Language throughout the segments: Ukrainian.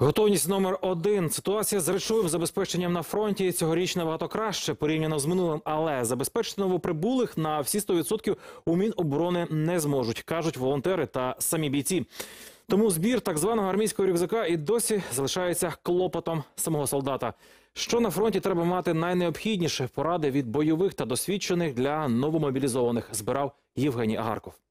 Готовність номер один. Ситуація з речовим забезпеченням на фронті цьогоріч набагато краще порівняно з минулим, але забезпечити новоприбулих на всі 100% у Міноборони не зможуть, кажуть волонтери та самі бійці. Тому збір так званого армійського рюкзака і досі залишається клопотом самого солдата. Що на фронті треба мати найнеобхідніше поради від бойових та досвідчених для новомобілізованих. Збирав Євгеній Агарков.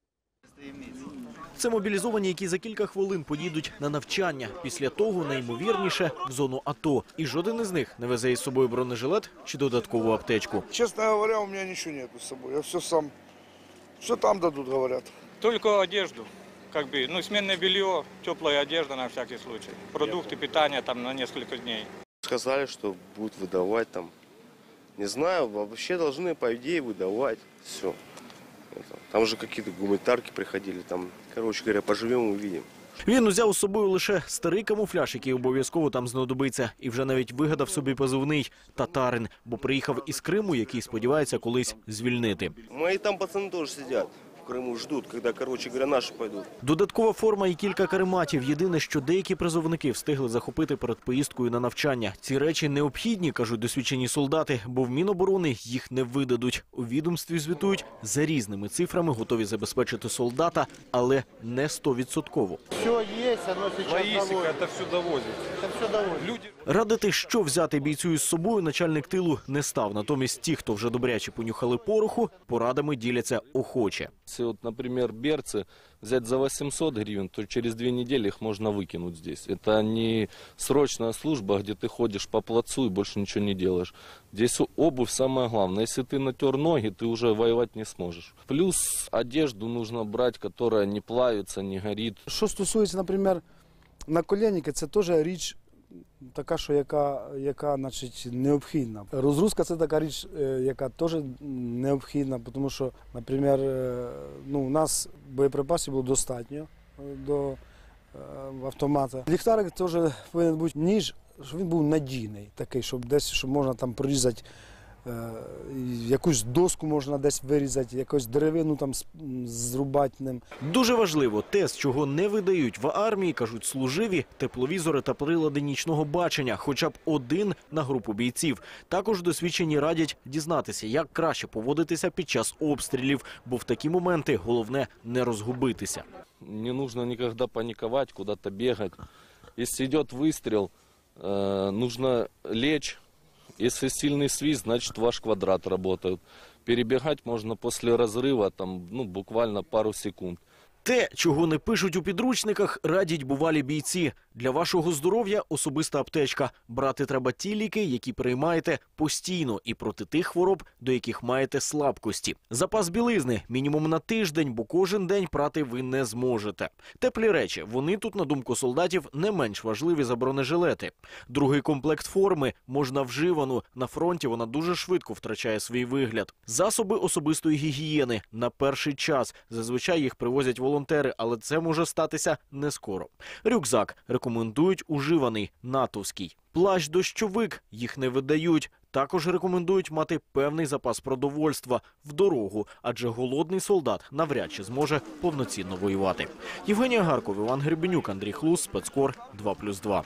Це мобілізовані, які за кілька хвилин поїдуть на навчання. Після того найімовірніше в зону АТО. І жоден із них не везе із собою бронежилет чи додаткову аптечку. Честно говоря, у меня ничего нету с собой. Я все сам. Все там дадут, говорят. Только одежду. Как бы, ну, сменное белье, теплая одежда на всякий случай. Продукты питания там на несколько дней. Сказали, что будут выдавать там. Не знаю, вообще должны, по идее, выдавать. Все. Там же какие-то гуманитарки приходили. Там, короче говоря, поживем увидим. Він узяв з собою лише старий камуфляж, який обов'язково там знадобиться, і вже навіть вигадав собі позивний татарин, бо приїхав із Криму, який сподівається колись звільнити. Мої там пацани теж сидят в Крыму, ждут, когда, короче говоря, наши пойдут. Додаткова форма і кілька карематів. Єдине, що деякі призовники встигли захопити перед поїздкою на навчання. Ці речі необхідні, кажуть досвідчені солдати, бо в Міноборони їх не видадуть. У відомстві звітують за різними цифрами, готові забезпечити солдата, але не стовідсотково. Все есть, оно сейчас довозит. это все довозит. Это все довозит. Люди Радити, що взяти бійцю із собою, начальник тилу не став. Натомість ті, хто вже добряче понюхали пороху, порадами діляться охоче. Если вот, например, берцы взять за 800 гривен, то через две недели их можно выкинуть здесь. Это не срочная служба, где ты ходишь по плацу и больше ничего не делаешь. Здесь обувь самое главное. Если ты натер ноги, ты уже воевать не сможешь. Плюс одежду нужно брать, которая не плавится, не горит. Що стосується, наприклад, наколенники, це теж річ така, що яка, яка значить, необхідна. Розгрузка це така річ, е, яка теж необхідна, тому що, наприклад, е, ну, у нас боєприпасів було достатньо е, до автомата. Ліхтарик теж повинен бути ніж, щоб він був надійний, такий, щоб десь щоб можна там прорізати. Е, Якусь доску можна десь вирізати, якусь деревину там зрубати ним. Дуже важливо те, з чого не видають в армії, кажуть служиві, тепловізори та прилади нічного бачення, хоча б один на групу бійців. Також досвідчені радять дізнатися, як краще поводитися під час обстрілів, бо в такі моменти головне не розгубитися. Не нужно никогда паниковать, куда-то бегать. Если идет выстрел, э, лечь. Если сильный свист, значит ваш квадрат работает. Перебегать можно после разрыва, там, ну, буквально пару секунд. Те, чого не пишуть у підручниках, радять бувалі бійці. Для вашого здоров'я особиста аптечка. Брати треба ті ліки, які приймаєте постійно, і проти тих хвороб, до яких маєте слабкості. Запас білизни мінімум на тиждень, бо кожен день прати ви не зможете. Теплі речі, вони тут, на думку солдатів, не менш важливі за бронежилети. Другий комплект форми можна вживану. На фронті вона дуже швидко втрачає свій вигляд. Засоби особистої гігієни на перший час. Зазвичай їх привозять волонтери, але це може статися не скоро. Рюкзак рекомендують уживаний натовський. Плащ дощовик їх не видають. Також рекомендують мати певний запас продовольства в дорогу, адже голодний солдат навряд чи зможе повноцінно воювати. Євгенія Гарков, Іван Гребенюк, Андрій Хлус, спецкор 2+,2.